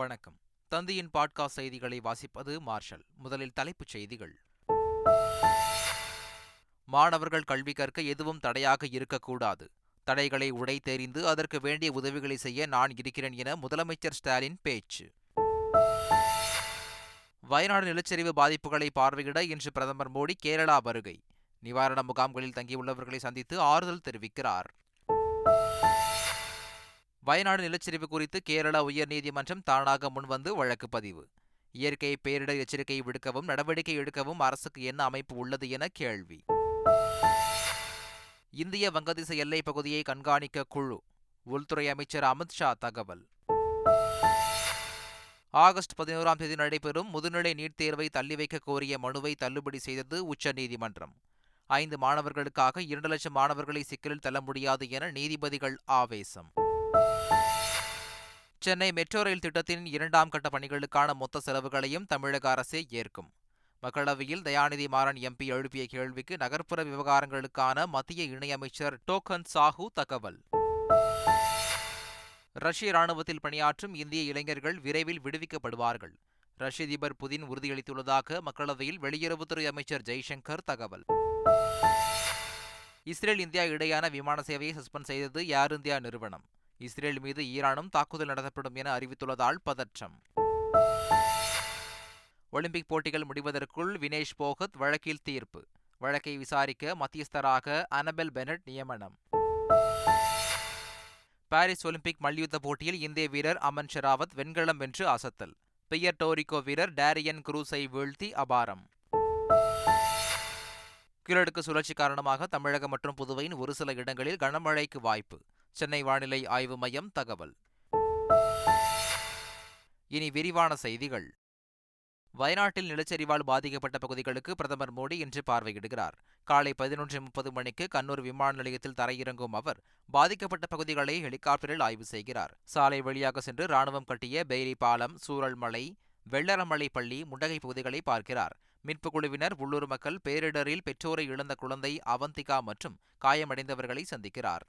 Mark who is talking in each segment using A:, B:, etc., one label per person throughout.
A: வணக்கம் தந்தியின் பாட்காஸ்ட் செய்திகளை வாசிப்பது மார்ஷல் முதலில் தலைப்புச் செய்திகள் மாணவர்கள் கல்வி கற்க எதுவும் தடையாக இருக்கக்கூடாது தடைகளை உடை தெரிந்து அதற்கு வேண்டிய உதவிகளை செய்ய நான் இருக்கிறேன் என முதலமைச்சர் ஸ்டாலின் பேச்சு வயநாடு நிலச்சரிவு பாதிப்புகளை பார்வையிட இன்று பிரதமர் மோடி கேரளா வருகை நிவாரண முகாம்களில் தங்கியுள்ளவர்களை சந்தித்து ஆறுதல் தெரிவிக்கிறார் வயநாடு நிலச்சரிவு குறித்து கேரளா உயர்நீதிமன்றம் தானாக முன்வந்து வழக்கு பதிவு இயற்கை பேரிடர் எச்சரிக்கை விடுக்கவும் நடவடிக்கை எடுக்கவும் அரசுக்கு என்ன அமைப்பு உள்ளது என கேள்வி இந்திய வங்கதேச எல்லைப் பகுதியை கண்காணிக்க குழு உள்துறை அமைச்சர் அமித்ஷா தகவல் ஆகஸ்ட் பதினோராம் தேதி நடைபெறும் முதுநிலை நீட் தேர்வை தள்ளி வைக்க கோரிய மனுவை தள்ளுபடி செய்தது உச்சநீதிமன்றம் ஐந்து மாணவர்களுக்காக இரண்டு லட்சம் மாணவர்களை சிக்கலில் தள்ள முடியாது என நீதிபதிகள் ஆவேசம் சென்னை மெட்ரோ ரயில் திட்டத்தின் இரண்டாம் கட்ட பணிகளுக்கான மொத்த செலவுகளையும் தமிழக அரசே ஏற்கும் மக்களவையில் தயாநிதி மாறன் எம்பி எழுப்பிய கேள்விக்கு நகர்ப்புற விவகாரங்களுக்கான மத்திய இணையமைச்சர் டோக்கன் சாஹூ தகவல் ரஷ்ய ராணுவத்தில் பணியாற்றும் இந்திய இளைஞர்கள் விரைவில் விடுவிக்கப்படுவார்கள் ரஷ்ய அதிபர் புதின் உறுதியளித்துள்ளதாக மக்களவையில் வெளியுறவுத்துறை அமைச்சர் ஜெய்சங்கர் தகவல் இஸ்ரேல் இந்தியா இடையான விமான சேவையை சஸ்பெண்ட் செய்தது ஏர் இந்தியா நிறுவனம் இஸ்ரேல் மீது ஈரானும் தாக்குதல் நடத்தப்படும் என அறிவித்துள்ளதால் பதற்றம் ஒலிம்பிக் போட்டிகள் முடிவதற்குள் வினேஷ் போகத் வழக்கில் தீர்ப்பு வழக்கை விசாரிக்க மத்தியஸ்தராக அனபெல் பெனட் நியமனம் பாரிஸ் ஒலிம்பிக் மல்யுத்த போட்டியில் இந்திய வீரர் அமன் ஷெராவத் வெண்கலம் வென்று அசத்தல் பெயர் டோரிகோ வீரர் டேரியன் குரூஸை வீழ்த்தி அபாரம் கீழடுக்கு சுழற்சி காரணமாக தமிழகம் மற்றும் புதுவையின் ஒரு சில இடங்களில் கனமழைக்கு வாய்ப்பு சென்னை வானிலை ஆய்வு மையம் தகவல் இனி விரிவான செய்திகள் வயநாட்டில் நிலச்சரிவால் பாதிக்கப்பட்ட பகுதிகளுக்கு பிரதமர் மோடி இன்று பார்வையிடுகிறார் காலை பதினொன்று முப்பது மணிக்கு கண்ணூர் விமான நிலையத்தில் தரையிறங்கும் அவர் பாதிக்கப்பட்ட பகுதிகளை ஹெலிகாப்டரில் ஆய்வு செய்கிறார் சாலை வழியாக சென்று ராணுவம் கட்டிய பெய்ரி பாலம் சூரல்மலை வெள்ளரமலை பள்ளி முண்டகை பகுதிகளை பார்க்கிறார் மீட்புக் குழுவினர் உள்ளூர் மக்கள் பேரிடரில் பெற்றோரை இழந்த குழந்தை அவந்திகா மற்றும் காயமடைந்தவர்களை சந்திக்கிறார்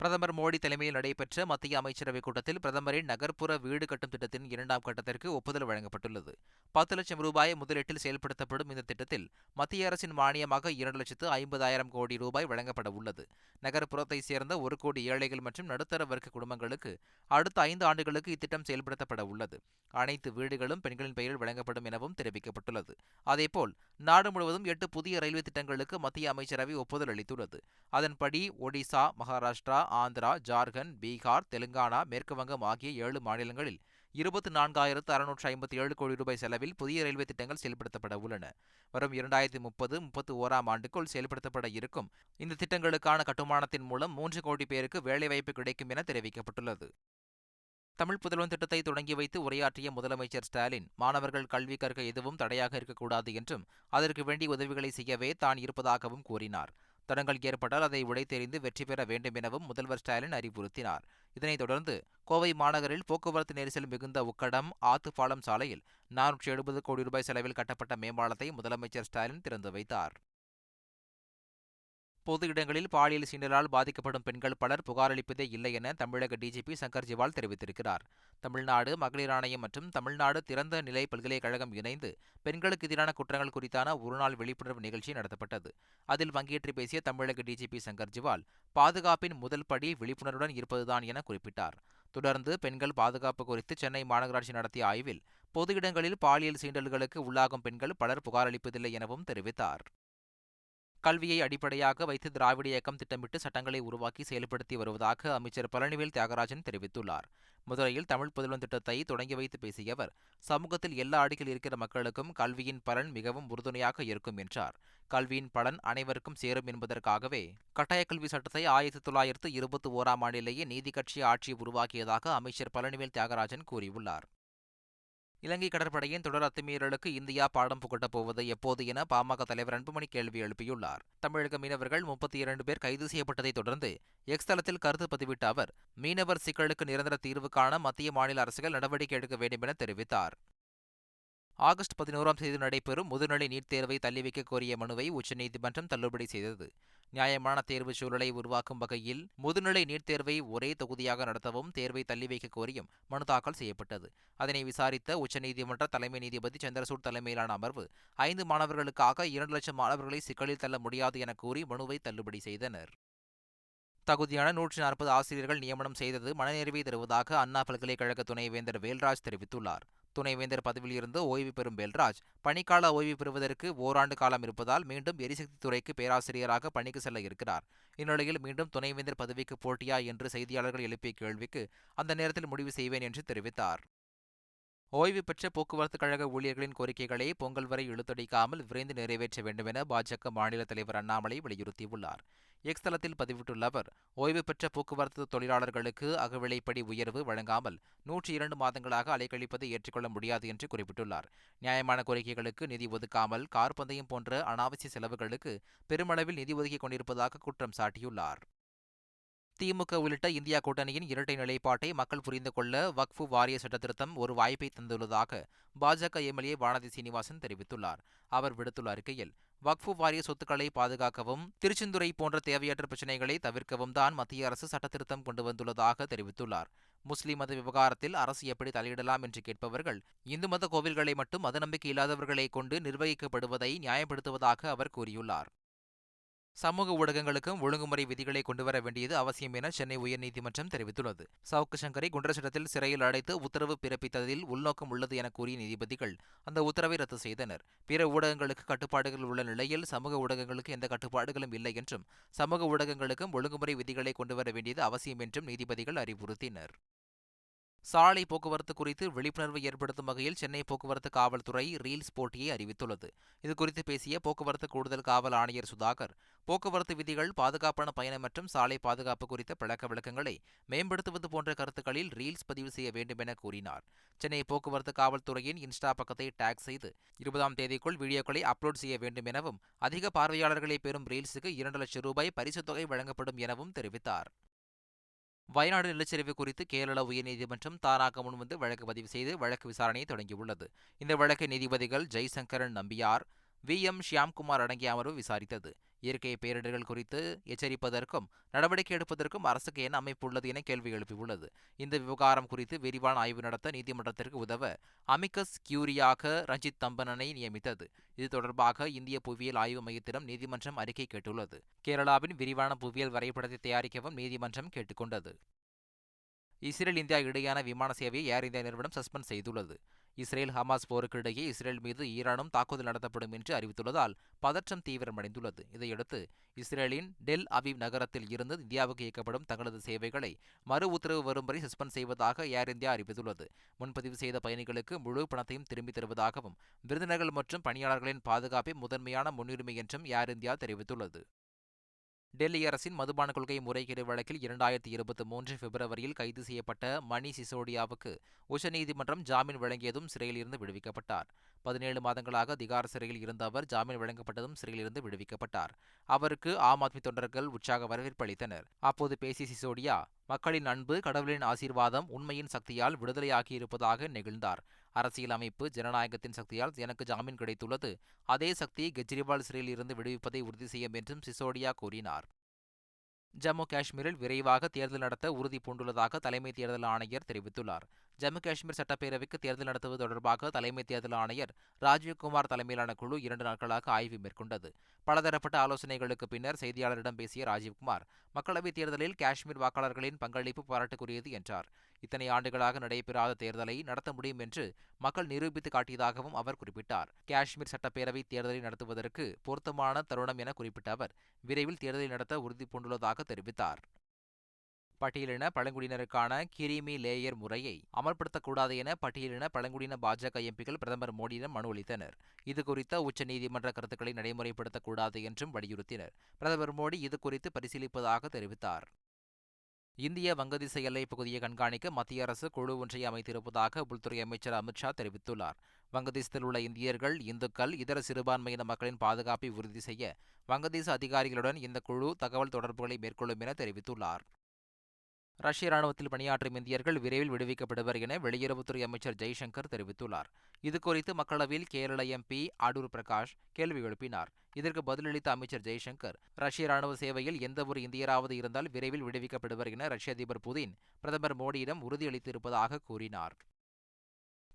A: பிரதமர் மோடி தலைமையில் நடைபெற்ற மத்திய அமைச்சரவைக் கூட்டத்தில் பிரதமரின் நகர்ப்புற வீடு கட்டும் திட்டத்தின் இரண்டாம் கட்டத்திற்கு ஒப்புதல் வழங்கப்பட்டுள்ளது பத்து லட்சம் ரூபாய் முதலீட்டில் செயல்படுத்தப்படும் இந்த திட்டத்தில் மத்திய அரசின் மானியமாக இரண்டு லட்சத்து ஐம்பதாயிரம் கோடி ரூபாய் வழங்கப்பட உள்ளது நகர்ப்புறத்தை சேர்ந்த ஒரு கோடி ஏழைகள் மற்றும் நடுத்தர வர்க்க குடும்பங்களுக்கு அடுத்த ஐந்து ஆண்டுகளுக்கு இத்திட்டம் செயல்படுத்தப்பட உள்ளது அனைத்து வீடுகளும் பெண்களின் பெயரில் வழங்கப்படும் எனவும் தெரிவிக்கப்பட்டுள்ளது அதேபோல் நாடு முழுவதும் எட்டு புதிய ரயில்வே திட்டங்களுக்கு மத்திய அமைச்சரவை ஒப்புதல் அளித்துள்ளது அதன்படி ஒடிசா மகாராஷ்டிரா ஆந்திரா ஜார்க்கண்ட் பீகார் தெலுங்கானா மேற்குவங்கம் ஆகிய ஏழு மாநிலங்களில் இருபத்தி நான்காயிரத்து அறுநூற்று ஐம்பத்தி ஏழு கோடி ரூபாய் செலவில் புதிய ரயில்வே திட்டங்கள் செயல்படுத்தப்பட உள்ளன வரும் இரண்டாயிரத்தி முப்பது முப்பத்தி ஓராம் ஆண்டுக்குள் செயல்படுத்தப்பட இருக்கும் இந்த திட்டங்களுக்கான கட்டுமானத்தின் மூலம் மூன்று கோடி பேருக்கு வேலைவாய்ப்பு கிடைக்கும் என தெரிவிக்கப்பட்டுள்ளது தமிழ் புதல்வன் திட்டத்தை தொடங்கி வைத்து உரையாற்றிய முதலமைச்சர் ஸ்டாலின் மாணவர்கள் கல்வி கற்க எதுவும் தடையாக இருக்கக்கூடாது என்றும் அதற்கு வேண்டிய உதவிகளை செய்யவே தான் இருப்பதாகவும் கூறினார் தடங்கள் ஏற்பட்டால் அதை தெரிந்து வெற்றி பெற வேண்டும் எனவும் முதல்வர் ஸ்டாலின் அறிவுறுத்தினார் இதனைத் தொடர்ந்து கோவை மாநகரில் போக்குவரத்து நெரிசல் மிகுந்த உக்கடம் ஆத்துப்பாலம் சாலையில் நானூற்றி எழுபது கோடி ரூபாய் செலவில் கட்டப்பட்ட மேம்பாலத்தை முதலமைச்சர் ஸ்டாலின் திறந்து வைத்தார் பொது இடங்களில் பாலியல் சீண்டலால் பாதிக்கப்படும் பெண்கள் பலர் புகாரளிப்பதே இல்லை என தமிழக டிஜிபி சங்கர் ஜிவால் தெரிவித்திருக்கிறார் தமிழ்நாடு மகளிர் ஆணையம் மற்றும் தமிழ்நாடு திறந்த நிலை பல்கலைக்கழகம் இணைந்து பெண்களுக்கு எதிரான குற்றங்கள் குறித்தான ஒருநாள் விழிப்புணர்வு நிகழ்ச்சி நடத்தப்பட்டது அதில் பங்கேற்று பேசிய தமிழக டிஜிபி சங்கர் ஜிவால் பாதுகாப்பின் முதல் படி விழிப்புணர்வுடன் இருப்பதுதான் என குறிப்பிட்டார் தொடர்ந்து பெண்கள் பாதுகாப்பு குறித்து சென்னை மாநகராட்சி நடத்திய ஆய்வில் பொது இடங்களில் பாலியல் சீண்டல்களுக்கு உள்ளாகும் பெண்கள் பலர் புகாரளிப்பதில்லை எனவும் தெரிவித்தார் கல்வியை அடிப்படையாக வைத்து திராவிட இயக்கம் திட்டமிட்டு சட்டங்களை உருவாக்கி செயல்படுத்தி வருவதாக அமைச்சர் பழனிவேல் தியாகராஜன் தெரிவித்துள்ளார் மதுரையில் தமிழ் புதல்வன் திட்டத்தை தொடங்கி வைத்து பேசிய அவர் சமூகத்தில் எல்லா அடிகள் இருக்கிற மக்களுக்கும் கல்வியின் பலன் மிகவும் உறுதுணையாக இருக்கும் என்றார் கல்வியின் பலன் அனைவருக்கும் சேரும் என்பதற்காகவே கட்டாய கல்வி சட்டத்தை ஆயிரத்தி தொள்ளாயிரத்து இருபத்தி ஓராம் ஆண்டிலேயே நீதி கட்சி ஆட்சி உருவாக்கியதாக அமைச்சர் பழனிவேல் தியாகராஜன் கூறியுள்ளார் இலங்கை கடற்படையின் தொடர் அத்துமீறலுக்கு இந்தியா பாடம் புகட்டப் போவது எப்போது என பாமக தலைவர் அன்புமணி கேள்வி எழுப்பியுள்ளார் தமிழக மீனவர்கள் முப்பத்தி இரண்டு பேர் கைது செய்யப்பட்டதைத் தொடர்ந்து எக்ஸ் தளத்தில் கருத்து பதிவிட்ட அவர் மீனவர் சிக்கலுக்கு நிரந்தர தீர்வு காண மத்திய மாநில அரசுகள் நடவடிக்கை எடுக்க வேண்டும் என தெரிவித்தார் ஆகஸ்ட் பதினோராம் தேதி நடைபெறும் முதுநிலை நீட் தேர்வை தள்ளி வைக்க கோரிய மனுவை உச்சநீதிமன்றம் தள்ளுபடி செய்தது நியாயமான தேர்வு சூழலை உருவாக்கும் வகையில் முதுநிலை நீட் தேர்வை ஒரே தொகுதியாக நடத்தவும் தேர்வை தள்ளி வைக்க கோரியும் மனு தாக்கல் செய்யப்பட்டது அதனை விசாரித்த உச்சநீதிமன்ற தலைமை நீதிபதி சந்திரசூட் தலைமையிலான அமர்வு ஐந்து மாணவர்களுக்காக இரண்டு லட்சம் மாணவர்களை சிக்கலில் தள்ள முடியாது என கூறி மனுவை தள்ளுபடி செய்தனர் தகுதியான நூற்றி நாற்பது ஆசிரியர்கள் நியமனம் செய்தது மனநிறைவை தருவதாக அண்ணா பல்கலைக்கழக துணைவேந்தர் வேல்ராஜ் தெரிவித்துள்ளார் துணைவேந்தர் பதவியில் இருந்து ஓய்வு பெறும் பெல்ராஜ் பணிக்கால ஓய்வு பெறுவதற்கு ஓராண்டு காலம் இருப்பதால் மீண்டும் எரிசக்தி துறைக்கு பேராசிரியராக பணிக்கு செல்ல இருக்கிறார் இந்நிலையில் மீண்டும் துணைவேந்தர் பதவிக்கு போட்டியா என்று செய்தியாளர்கள் எழுப்பிய கேள்விக்கு அந்த நேரத்தில் முடிவு செய்வேன் என்று தெரிவித்தார் ஓய்வு பெற்ற போக்குவரத்துக் கழக ஊழியர்களின் கோரிக்கைகளை பொங்கல் வரை இழுத்தடிக்காமல் விரைந்து நிறைவேற்ற வேண்டும் என பாஜக மாநில தலைவர் அண்ணாமலை வலியுறுத்தியுள்ளார் எக்ஸ் தளத்தில் பதிவிட்டுள்ள அவர் ஓய்வு பெற்ற போக்குவரத்து தொழிலாளர்களுக்கு அகவிலைப்படி உயர்வு வழங்காமல் நூற்றி இரண்டு மாதங்களாக அலைக்கழிப்பதை ஏற்றுக்கொள்ள முடியாது என்று குறிப்பிட்டுள்ளார் நியாயமான கோரிக்கைகளுக்கு நிதி ஒதுக்காமல் கார் பந்தயம் போன்ற அனாவசிய செலவுகளுக்கு பெருமளவில் நிதி ஒதுக்கிக் கொண்டிருப்பதாக குற்றம் சாட்டியுள்ளார் திமுக உள்ளிட்ட இந்தியா கூட்டணியின் இரட்டை நிலைப்பாட்டை மக்கள் புரிந்து கொள்ள வக்ஃபு வாரிய சட்டத்திருத்தம் ஒரு வாய்ப்பை தந்துள்ளதாக பாஜக எம்எல்ஏ வானதி சீனிவாசன் தெரிவித்துள்ளார் அவர் விடுத்துள்ள அறிக்கையில் வக்ஃபு வாரிய சொத்துக்களை பாதுகாக்கவும் திருச்செந்துறை போன்ற தேவையற்ற பிரச்சினைகளை தவிர்க்கவும் தான் மத்திய அரசு சட்டத்திருத்தம் கொண்டு வந்துள்ளதாக தெரிவித்துள்ளார் முஸ்லிம் மத விவகாரத்தில் அரசு எப்படி தலையிடலாம் என்று கேட்பவர்கள் இந்து மத கோவில்களை மட்டும் மத நம்பிக்கை இல்லாதவர்களை கொண்டு நிர்வகிக்கப்படுவதை நியாயப்படுத்துவதாக அவர் கூறியுள்ளார் சமூக ஊடகங்களுக்கும் ஒழுங்குமுறை விதிகளை கொண்டுவர வேண்டியது அவசியம் என சென்னை உயர்நீதிமன்றம் தெரிவித்துள்ளது சவுக்கு சங்கரை குண்டரசட்டத்தில் சிறையில் அடைத்து உத்தரவு பிறப்பித்ததில் உள்நோக்கம் உள்ளது என கூறிய நீதிபதிகள் அந்த உத்தரவை ரத்து செய்தனர் பிற ஊடகங்களுக்கு கட்டுப்பாடுகள் உள்ள நிலையில் சமூக ஊடகங்களுக்கு எந்த கட்டுப்பாடுகளும் இல்லை என்றும் சமூக ஊடகங்களுக்கும் ஒழுங்குமுறை விதிகளை கொண்டுவர வேண்டியது அவசியம் என்றும் நீதிபதிகள் அறிவுறுத்தினர் சாலை போக்குவரத்து குறித்து விழிப்புணர்வு ஏற்படுத்தும் வகையில் சென்னை போக்குவரத்து காவல்துறை ரீல்ஸ் போட்டியை அறிவித்துள்ளது இது குறித்து பேசிய போக்குவரத்து கூடுதல் காவல் ஆணையர் சுதாகர் போக்குவரத்து விதிகள் பாதுகாப்பான பயணம் மற்றும் சாலை பாதுகாப்பு குறித்த பழக்க விளக்கங்களை மேம்படுத்துவது போன்ற கருத்துக்களில் ரீல்ஸ் பதிவு செய்ய வேண்டும் என கூறினார் சென்னை போக்குவரத்து காவல்துறையின் இன்ஸ்டா பக்கத்தை டேக் செய்து இருபதாம் தேதிக்குள் வீடியோக்களை அப்லோட் செய்ய வேண்டும் எனவும் அதிக பார்வையாளர்களை பெறும் ரீல்ஸுக்கு இரண்டு லட்சம் ரூபாய் பரிசுத் தொகை வழங்கப்படும் எனவும் தெரிவித்தார் வயநாடு நிலச்சரிவு குறித்து கேரள உயர்நீதிமன்றம் தானாக முன்வந்து வழக்கு பதிவு செய்து வழக்கு விசாரணையை தொடங்கியுள்ளது இந்த வழக்கை நீதிபதிகள் ஜெய்சங்கரன் நம்பியார் வி எம் ஷியாம்குமார் அடங்கிய அமர்வு விசாரித்தது இயற்கை பேரிடர்கள் குறித்து எச்சரிப்பதற்கும் நடவடிக்கை எடுப்பதற்கும் அரசுக்கு என்ன உள்ளது என கேள்வி எழுப்பியுள்ளது இந்த விவகாரம் குறித்து விரிவான ஆய்வு நடத்த நீதிமன்றத்திற்கு உதவ அமிகஸ் கியூரியாக ரஞ்சித் தம்பனனை நியமித்தது இது தொடர்பாக இந்திய புவியியல் ஆய்வு மையத்திடம் நீதிமன்றம் அறிக்கை கேட்டுள்ளது கேரளாவின் விரிவான புவியியல் வரைபடத்தை தயாரிக்கவும் நீதிமன்றம் கேட்டுக்கொண்டது இஸ்ரேல் இந்தியா இடையேயான விமான சேவையை ஏர் இந்தியா நிறுவனம் சஸ்பெண்ட் செய்துள்ளது இஸ்ரேல் ஹமாஸ் போருக்கு இடையே இஸ்ரேல் மீது ஈரானும் தாக்குதல் நடத்தப்படும் என்று அறிவித்துள்ளதால் பதற்றம் தீவிரமடைந்துள்ளது இதையடுத்து இஸ்ரேலின் டெல் அவிவ் நகரத்தில் இருந்து இந்தியாவுக்கு இயக்கப்படும் தங்களது சேவைகளை மறு உத்தரவு வரும் வரை சஸ்பெண்ட் செய்வதாக ஏர் இந்தியா அறிவித்துள்ளது முன்பதிவு செய்த பயணிகளுக்கு முழு பணத்தையும் திரும்பித் தருவதாகவும் விருந்தினர்கள் மற்றும் பணியாளர்களின் பாதுகாப்பை முதன்மையான முன்னுரிமை என்றும் ஏர் இந்தியா தெரிவித்துள்ளது டெல்லி அரசின் மதுபான கொள்கை முறைகேடு வழக்கில் இரண்டாயிரத்தி இருபத்தி மூன்று பிப்ரவரியில் கைது செய்யப்பட்ட மணி சிசோடியாவுக்கு உச்சநீதிமன்றம் ஜாமீன் வழங்கியதும் சிறையில் இருந்து விடுவிக்கப்பட்டார் பதினேழு மாதங்களாக திகார் சிறையில் இருந்த அவர் ஜாமீன் வழங்கப்பட்டதும் சிறையில் இருந்து விடுவிக்கப்பட்டார் அவருக்கு ஆம் ஆத்மி தொண்டர்கள் உற்சாக வரவேற்பு அளித்தனர் அப்போது பேசிய சிசோடியா மக்களின் அன்பு கடவுளின் ஆசீர்வாதம் உண்மையின் சக்தியால் விடுதலையாகியிருப்பதாக நெகிழ்ந்தார் அரசியல் அமைப்பு ஜனநாயகத்தின் சக்தியால் எனக்கு ஜாமீன் கிடைத்துள்ளது அதே சக்தியை கெஜ்ரிவால் சிறையில் இருந்து விடுவிப்பதை உறுதி செய்யும் என்றும் சிசோடியா கூறினார் ஜம்மு காஷ்மீரில் விரைவாக தேர்தல் நடத்த உறுதி பூண்டுள்ளதாக தலைமை தேர்தல் ஆணையர் தெரிவித்துள்ளார் ஜம்மு காஷ்மீர் சட்டப்பேரவைக்கு தேர்தல் நடத்துவது தொடர்பாக தலைமை தேர்தல் ஆணையர் ராஜீவ்குமார் தலைமையிலான குழு இரண்டு நாட்களாக ஆய்வு மேற்கொண்டது பலதரப்பட்ட ஆலோசனைகளுக்கு பின்னர் செய்தியாளரிடம் பேசிய ராஜீவ்குமார் மக்களவைத் தேர்தலில் காஷ்மீர் வாக்காளர்களின் பங்களிப்பு பாராட்டுக்குரியது என்றார் இத்தனை ஆண்டுகளாக நடைபெறாத தேர்தலை நடத்த முடியும் என்று மக்கள் நிரூபித்து காட்டியதாகவும் அவர் குறிப்பிட்டார் காஷ்மீர் சட்டப்பேரவை தேர்தலை நடத்துவதற்கு பொருத்தமான தருணம் என குறிப்பிட்ட அவர் விரைவில் தேர்தலை நடத்த உறுதி பூண்டுள்ளதாக தெரிவித்தார் பட்டியலின பழங்குடியினருக்கான கிரிமி லேயர் முறையை அமல்படுத்தக்கூடாது என பட்டியலின பழங்குடியின பாஜக எம்பிகள் பிரதமர் மோடியிடம் மனு அளித்தனர் இதுகுறித்த உச்சநீதிமன்ற கருத்துக்களை நடைமுறைப்படுத்தக்கூடாது என்றும் வலியுறுத்தினர் பிரதமர் மோடி இதுகுறித்து பரிசீலிப்பதாக தெரிவித்தார் இந்திய வங்கதேச எல்லை பகுதியை கண்காணிக்க மத்திய அரசு குழு ஒன்றை அமைத்திருப்பதாக உள்துறை அமைச்சர் அமித்ஷா தெரிவித்துள்ளார் வங்கதேசத்தில் உள்ள இந்தியர்கள் இந்துக்கள் இதர சிறுபான்மையின மக்களின் பாதுகாப்பை உறுதி செய்ய வங்கதேச அதிகாரிகளுடன் இந்த குழு தகவல் தொடர்புகளை மேற்கொள்ளும் என தெரிவித்துள்ளார் ரஷ்ய ராணுவத்தில் பணியாற்றும் இந்தியர்கள் விரைவில் விடுவிக்கப்படுவர் என வெளியுறவுத்துறை அமைச்சர் ஜெய்சங்கர் தெரிவித்துள்ளார் இதுகுறித்து மக்களவையில் கேரள எம்பி ஆடூர் பிரகாஷ் கேள்வி எழுப்பினார் இதற்கு பதிலளித்த அமைச்சர் ஜெய்சங்கர் ரஷ்ய ராணுவ சேவையில் எந்தவொரு இந்தியராவது இருந்தால் விரைவில் விடுவிக்கப்படுவர் என ரஷ்ய அதிபர் புதின் பிரதமர் மோடியிடம் உறுதியளித்திருப்பதாக கூறினார்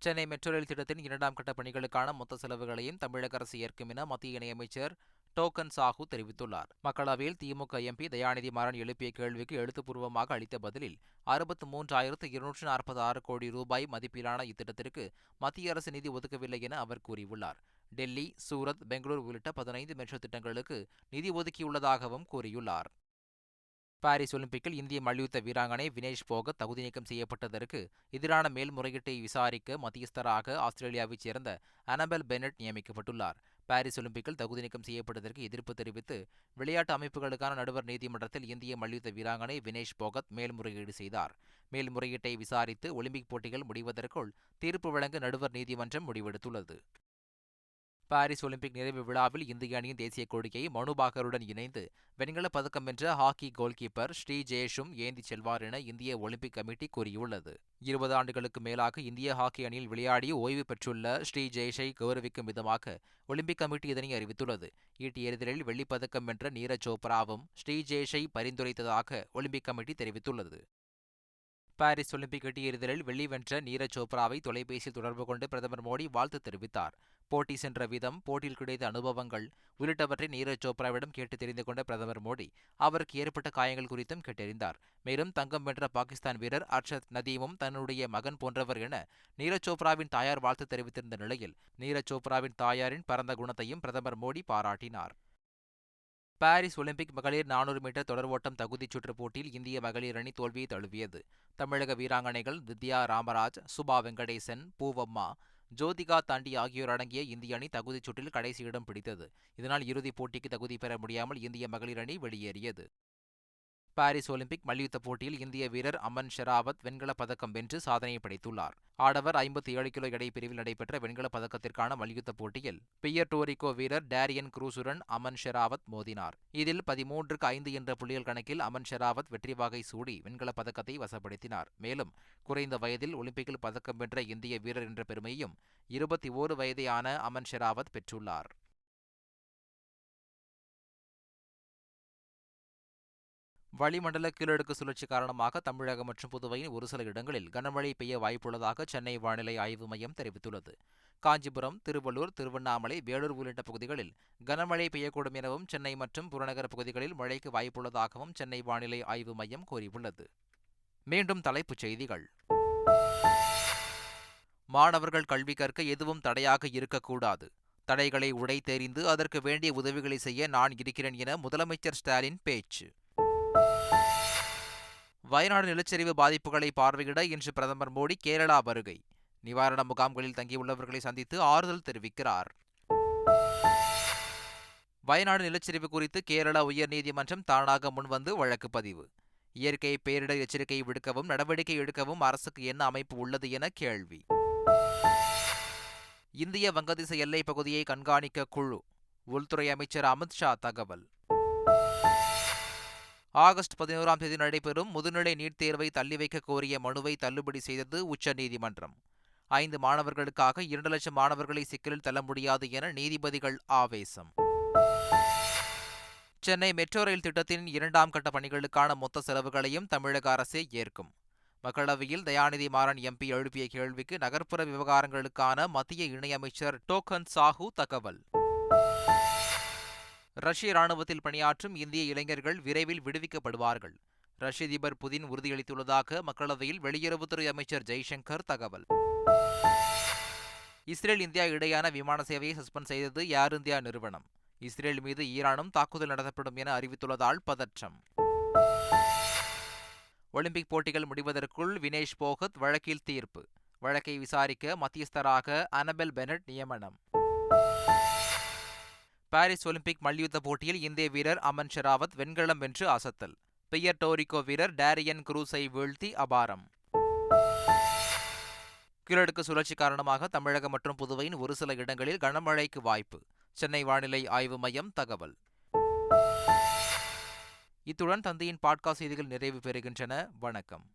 A: சென்னை மெட்ரோ ரயில் திட்டத்தின் இரண்டாம் கட்ட பணிகளுக்கான மொத்த செலவுகளையும் தமிழக அரசு ஏற்கும் என மத்திய இணையமைச்சர் டோக்கன் சாஹூ தெரிவித்துள்ளார் மக்களவையில் திமுக எம்பி தயாநிதி மாறன் எழுப்பிய கேள்விக்கு எழுத்துப்பூர்வமாக அளித்த பதிலில் அறுபத்து மூன்றாயிரத்து இருநூற்று நாற்பத்தி ஆறு கோடி ரூபாய் மதிப்பிலான இத்திட்டத்திற்கு மத்திய அரசு நிதி ஒதுக்கவில்லை என அவர் கூறியுள்ளார் டெல்லி சூரத் பெங்களூர் உள்ளிட்ட பதினைந்து மெட்ரோ திட்டங்களுக்கு நிதி ஒதுக்கியுள்ளதாகவும் கூறியுள்ளார் பாரிஸ் ஒலிம்பிக்கில் இந்திய மல்யுத்த வீராங்கனை வினேஷ் போக தகுதி நீக்கம் செய்யப்பட்டதற்கு எதிரான மேல்முறையீட்டை விசாரிக்க மத்தியஸ்தராக ஆஸ்திரேலியாவைச் சேர்ந்த அனபெல் பெனட் நியமிக்கப்பட்டுள்ளார் பாரிஸ் ஒலிம்பிக்கில் தகுதி நீக்கம் செய்யப்பட்டதற்கு எதிர்ப்பு தெரிவித்து விளையாட்டு அமைப்புகளுக்கான நடுவர் நீதிமன்றத்தில் இந்திய மல்யுத்த வீராங்கனை வினேஷ் போகத் மேல்முறையீடு செய்தார் மேல்முறையீட்டை விசாரித்து ஒலிம்பிக் போட்டிகள் முடிவதற்குள் தீர்ப்பு வழங்க நடுவர் நீதிமன்றம் முடிவெடுத்துள்ளது பாரிஸ் ஒலிம்பிக் நிறைவு விழாவில் இந்திய அணியின் தேசிய கொடியை மனுபாகருடன் இணைந்து வெண்கல பதக்கம் வென்ற ஹாக்கி கோல்கீப்பர் ஸ்ரீ ஜெயேஷும் ஏந்தி செல்வார் என இந்திய ஒலிம்பிக் கமிட்டி கூறியுள்ளது இருபது ஆண்டுகளுக்கு மேலாக இந்திய ஹாக்கி அணியில் விளையாடி ஓய்வு பெற்றுள்ள ஸ்ரீ ஜெயேஷை கௌரவிக்கும் விதமாக ஒலிம்பிக் கமிட்டி இதனை அறிவித்துள்ளது ஈட்டி எறிதலில் வெள்ளிப்பதக்கம் வென்ற நீரஜ் சோப்ராவும் ஸ்ரீ ஜெயேஷை பரிந்துரைத்ததாக ஒலிம்பிக் கமிட்டி தெரிவித்துள்ளது பாரிஸ் ஒலிம்பிக் கட்டி எறிதலில் வென்ற நீரஜ் சோப்ராவை தொலைபேசியில் தொடர்பு கொண்டு பிரதமர் மோடி வாழ்த்து தெரிவித்தார் போட்டி சென்ற விதம் போட்டியில் கிடைத்த அனுபவங்கள் உள்ளிட்டவற்றை நீரஜ் சோப்ராவிடம் கேட்டு தெரிந்து கொண்ட பிரதமர் மோடி அவருக்கு ஏற்பட்ட காயங்கள் குறித்தும் கேட்டறிந்தார் மேலும் தங்கம் வென்ற பாகிஸ்தான் வீரர் அர்ஷத் நதீமும் தன்னுடைய மகன் போன்றவர் என நீரஜ் சோப்ராவின் தாயார் வாழ்த்து தெரிவித்திருந்த நிலையில் நீரஜ் சோப்ராவின் தாயாரின் பரந்த குணத்தையும் பிரதமர் மோடி பாராட்டினார் பாரிஸ் ஒலிம்பிக் மகளிர் நானூறு மீட்டர் தொடர் ஓட்டம் தகுதிச் சுற்று போட்டியில் இந்திய மகளிர் அணி தோல்வியை தழுவியது தமிழக வீராங்கனைகள் வித்யா ராமராஜ் சுபா வெங்கடேசன் பூவம்மா ஜோதிகா தாண்டி ஆகியோர் அடங்கிய இந்திய அணி தகுதிச் சுற்றில் கடைசி இடம் பிடித்தது இதனால் இறுதிப் போட்டிக்கு தகுதி பெற முடியாமல் இந்திய மகளிர் அணி வெளியேறியது பாரிஸ் ஒலிம்பிக் மல்யுத்த போட்டியில் இந்திய வீரர் அமன் ஷெராவத் வெண்கலப் பதக்கம் வென்று சாதனை படைத்துள்ளார் ஆடவர் ஐம்பத்தி ஏழு கிலோ எடை பிரிவில் நடைபெற்ற வெண்கலப் பதக்கத்திற்கான மல்யுத்த போட்டியில் பியர் டோரிகோ வீரர் டேரியன் குரூசுரன் அமன் ஷெராவத் மோதினார் இதில் பதிமூன்றுக்கு ஐந்து என்ற புள்ளியல் கணக்கில் அமன் ஷெராவத் வெற்றி வாகை சூடி வெண்கலப் பதக்கத்தை வசப்படுத்தினார் மேலும் குறைந்த வயதில் ஒலிம்பிக்கில் பதக்கம் வென்ற இந்திய வீரர் என்ற பெருமையும் இருபத்தி ஓரு வயதையான அமன் ஷெராவத் பெற்றுள்ளார் வளிமண்டல கீழடுக்கு சுழற்சி காரணமாக தமிழகம் மற்றும் புதுவையின் ஒரு சில இடங்களில் கனமழை பெய்ய வாய்ப்புள்ளதாக சென்னை வானிலை ஆய்வு மையம் தெரிவித்துள்ளது காஞ்சிபுரம் திருவள்ளூர் திருவண்ணாமலை வேலூர் உள்ளிட்ட பகுதிகளில் கனமழை பெய்யக்கூடும் எனவும் சென்னை மற்றும் புறநகர் பகுதிகளில் மழைக்கு வாய்ப்புள்ளதாகவும் சென்னை வானிலை ஆய்வு மையம் கூறியுள்ளது மீண்டும் தலைப்புச் செய்திகள் மாணவர்கள் கல்வி கற்க எதுவும் தடையாக இருக்கக்கூடாது தடைகளை உடை தெரிந்து அதற்கு வேண்டிய உதவிகளை செய்ய நான் இருக்கிறேன் என முதலமைச்சர் ஸ்டாலின் பேச்சு வயநாடு நிலச்சரிவு பாதிப்புகளை பார்வையிட இன்று பிரதமர் மோடி கேரளா வருகை நிவாரண முகாம்களில் தங்கியுள்ளவர்களை சந்தித்து ஆறுதல் தெரிவிக்கிறார் வயநாடு நிலச்சரிவு குறித்து கேரள உயர்நீதிமன்றம் தானாக முன்வந்து வழக்கு பதிவு இயற்கை பேரிடர் எச்சரிக்கை விடுக்கவும் நடவடிக்கை எடுக்கவும் அரசுக்கு என்ன அமைப்பு உள்ளது என கேள்வி இந்திய வங்கதேச எல்லைப் பகுதியை கண்காணிக்க குழு உள்துறை அமைச்சர் அமித்ஷா தகவல் ஆகஸ்ட் பதினோராம் தேதி நடைபெறும் முதுநிலை நீட் தேர்வை தள்ளி வைக்க கோரிய மனுவை தள்ளுபடி செய்தது உச்சநீதிமன்றம் ஐந்து மாணவர்களுக்காக இரண்டு லட்சம் மாணவர்களை சிக்கலில் தள்ள முடியாது என நீதிபதிகள் ஆவேசம் சென்னை மெட்ரோ ரயில் திட்டத்தின் இரண்டாம் கட்ட பணிகளுக்கான மொத்த செலவுகளையும் தமிழக அரசே ஏற்கும் மக்களவையில் தயாநிதி மாறன் எம்பி எழுப்பிய கேள்விக்கு நகர்ப்புற விவகாரங்களுக்கான மத்திய இணையமைச்சர் டோக்கன் சாஹூ தகவல் ரஷ்ய ராணுவத்தில் பணியாற்றும் இந்திய இளைஞர்கள் விரைவில் விடுவிக்கப்படுவார்கள் ரஷ்ய அதிபர் புதின் உறுதியளித்துள்ளதாக மக்களவையில் வெளியுறவுத்துறை அமைச்சர் ஜெய்சங்கர் தகவல் இஸ்ரேல் இந்தியா இடையான விமான சேவையை சஸ்பெண்ட் செய்தது ஏர் இந்தியா நிறுவனம் இஸ்ரேல் மீது ஈரானும் தாக்குதல் நடத்தப்படும் என அறிவித்துள்ளதால் பதற்றம் ஒலிம்பிக் போட்டிகள் முடிவதற்குள் வினேஷ் போகத் வழக்கில் தீர்ப்பு வழக்கை விசாரிக்க மத்தியஸ்தராக அனபெல் பெனட் நியமனம் பாரிஸ் ஒலிம்பிக் மல்யுத்த போட்டியில் இந்திய வீரர் அமன் ஷெராவத் வெண்கலம் வென்று அசத்தல் பெயர் டோரிகோ வீரர் டேரியன் குரூஸை வீழ்த்தி அபாரம் கீழடுக்கு சுழற்சி காரணமாக தமிழகம் மற்றும் புதுவையின் ஒரு சில இடங்களில் கனமழைக்கு வாய்ப்பு சென்னை வானிலை ஆய்வு மையம் தகவல் இத்துடன் தந்தையின் பாட்காஸ்ட் செய்திகள் நிறைவு பெறுகின்றன வணக்கம்